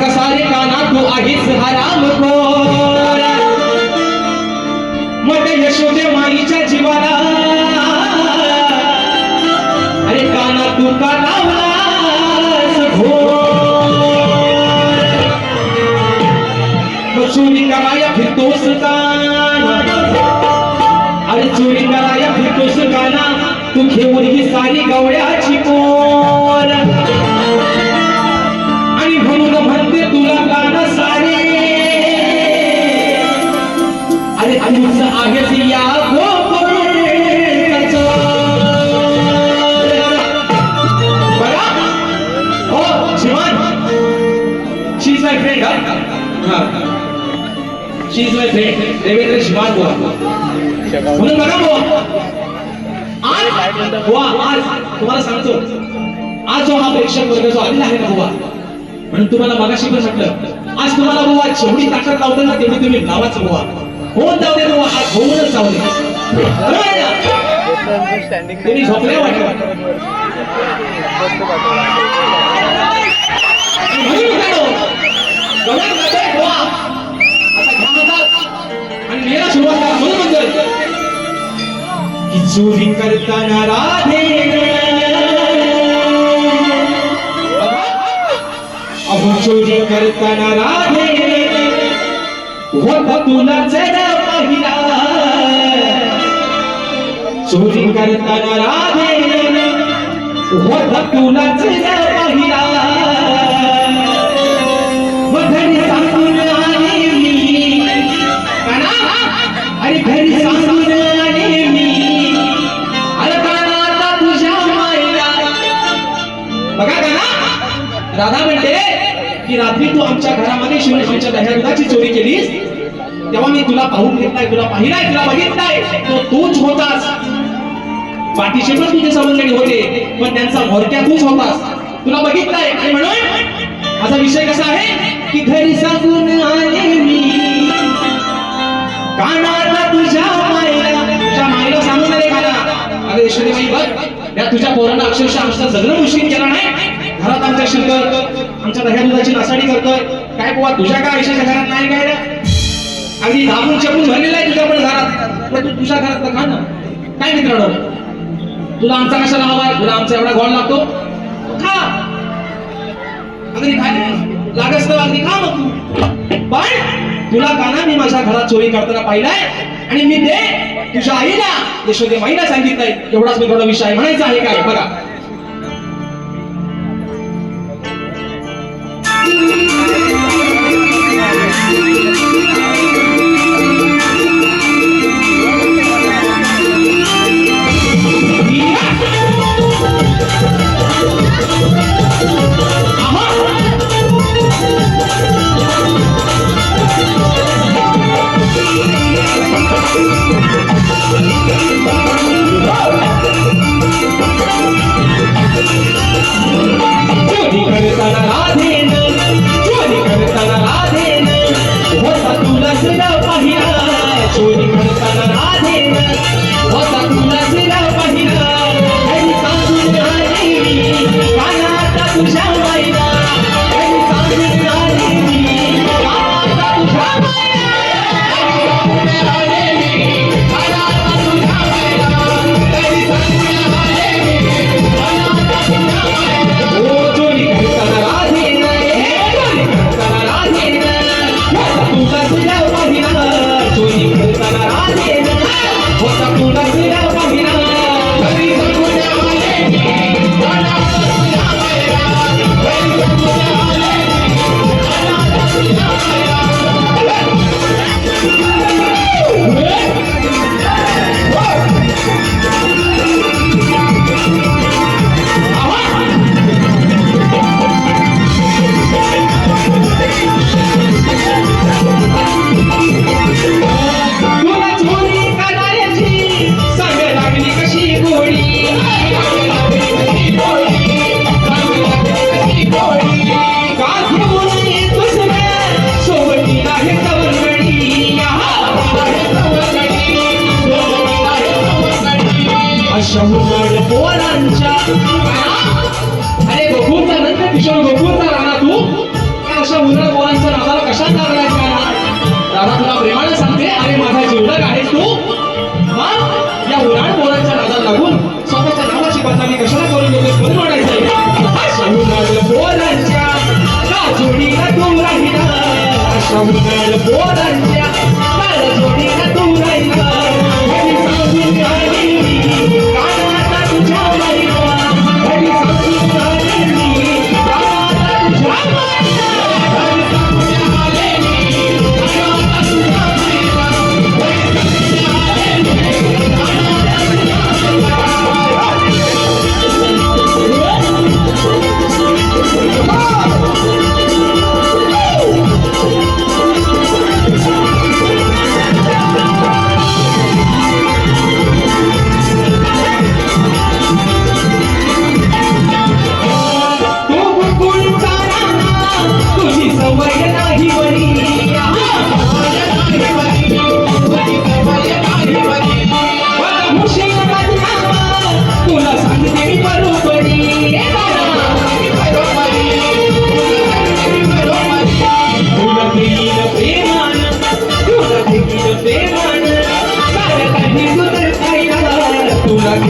कसारे काना तू आधीच हराम खोर मग यशोदे माईच्या जीवाला. अरे काना तू का लावलास घोर चोरी कराया फिरतोस काना अरे चोरी कराया फिरतोस काना तू घेऊन ही सारी गवळ्याची कोण शीज माय फ्रेंड देवेंद्र शिवान बुवा. म्हणून बघा बुवा. आज बुवा आज तुम्हाला सांगतो. आज जो हा प्रेक्षक वर्ग जो आलेला आहे ना बुवा म्हणून तुम्हाला मागाशी पण म्हटलं आज तुम्हाला बुवा जेवढी ताकद लावताना तेवढी तुम्ही लावाच बुवा. होऊन जाऊ दे होऊनच जाऊ दे. स्टँडिंग तुम्ही झोपले वाटलं आणि मेला सुरुवात करा म्हणून म्हणतोय की चोरी करताना राधे अहो चोरी करताना राधे. होता तुला चोरी करताना राधे. होता तुला जरा पाहिला. घरी सांगून आले मी. अरे घरी सांगून आले मी. अरे काना आता तुझ्या मायला. बघा का राधा म्हणते की रात्री तू आमच्या घरामध्ये शिवलक्ष्मीच्या दह्या दुधाची चोरी केलीस? तेव्हा मी तुला पाहून घेत नाही तुला पाहिलाय तुला बघितलाय. तो तूच होतास. पाठीशी पण तुझे सवंगडी होते पण त्यांचा भोरक्या तूच होतास तुला बघितलाय? आणि म्हणून माझा विषय कसा आहे? की घरी सांगून आले मी. कानाला तुझ्या मायला. तुझ्या मायला सांगून आले काना अरे यशोदेबाई बघ. या तुझ्या पोरांना अक्षरशः आमचं जगणं मुश्किल केलं नाही? घरात आमच्या शिरकर आमच्या दह्या दुधाची नासाडी करतोय. काय बुवा तुझ्या काय आयुष्याच्या घरात नाही काय अगदी दाबून चपून भरलेला आहे तुझ्या पण घरात. पण तू तुझ्या घरात तर खा ना काय मित्रांनो? तुला आमचा कशाला हवा आहे? तुला आमचा एवढा गोड लागतो? खा! अगदी खाली लागस तर अगदी खा मग तू. पण तुला ना मी माझ्या घरात चोरी करताना पाहिलाय? आणि मी ते तुझ्या आईला. यशोदे माईला सांगितलंय. एवढाच मी थोडा विषय म्हणायचा आहे काय? बघा. चोरी शंभर उन्हाळ पोरांच्या अरे बघूचा नंतर किशोर बघूचा राणा तू. अशा उन्हाळ पोरांच्या नावाला कशात लागलाय राणा? दादा तुला प्रेमाने सांगते अरे माझा जीवलग आहे तू. मग या उराण पोरांच्या नादात लागून स्वतःच्या नावाची बदनामी कशाला करून घेतोस म्हणून म्हणायचंय अशा उन्हाळ पोरांच्या का जोडीला तू राहिला. अशा पोरांच्या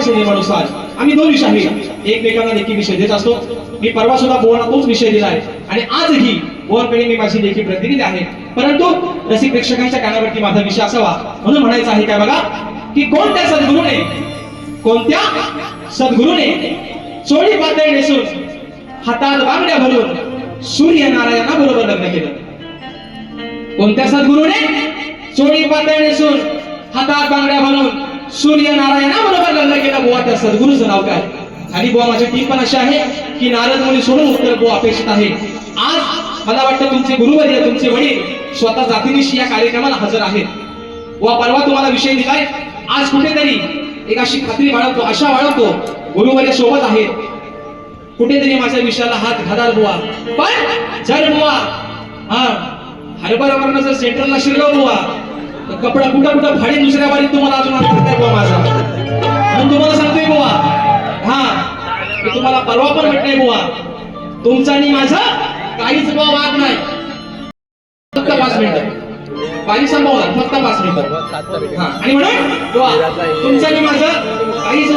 समाज नियमानुसार आम्ही दोन विषय आहे एकमेकांना लेखी विषय देत असतो. मी परवा सुद्धा बोवांना तोच विषय दिला आहे. आणि आजही बोवांकडे मी माझी लेखी प्रतिनिधी आहे. परंतु रसिक प्रेक्षकांच्या कानावरती माझा विषय असावा म्हणून म्हणायचं आहे काय बघा? की कोणत्या सद्गुरूने कोणत्या सद्गुरूने चोळी पातळी नेसून हातात बांगड्या भरून सूर्यनारायणा बरोबर लग्न केलं? कोणत्या सद्गुरूने चोळी पातळी नेसून हातात बांगड्या भरून सूर्यनारायणा लग्न केलं बुवा त्या सद्गुरूचं नाव काय? आणि बुवा माझी टीम पण अशी आहे की नारद मुली सोडून उत्तर बुवा अपेक्षित आहे. आज मला वाटतं तुमचे गुरुवर्य तुमचे वडील स्वतः जातीनिशी या कार्यक्रमाला हजर आहेत. बुवा परवा तुम्हाला विषय दिलाय. आज कुठेतरी एक अशी खात्री बाळगतो आशा बाळगतो गुरुवर्य सोबत आहेत. कुठेतरी माझ्या विषयाला हात घालाल बुवा. पण जर बुवा हा हरभरावरनं जर सेंटरला शिरलो बुवा कपडा कुठं कुठं फाडी दुसऱ्या बारीत तुम्हाला अजून हात करताय बुवा माझा. म्हणून तुम्हाला सांगतोय बुवा. हा की तुम्हाला परवा पण भेटणार बुवा. तुमचा आणि माझा काहीच बुवा वाद नाही. फक्त पाच मिनिटं. बारी संभवणार फक्त पाच मिनिटं. हा आणि म्हणून बुवा तुमचा आणि माझं काहीच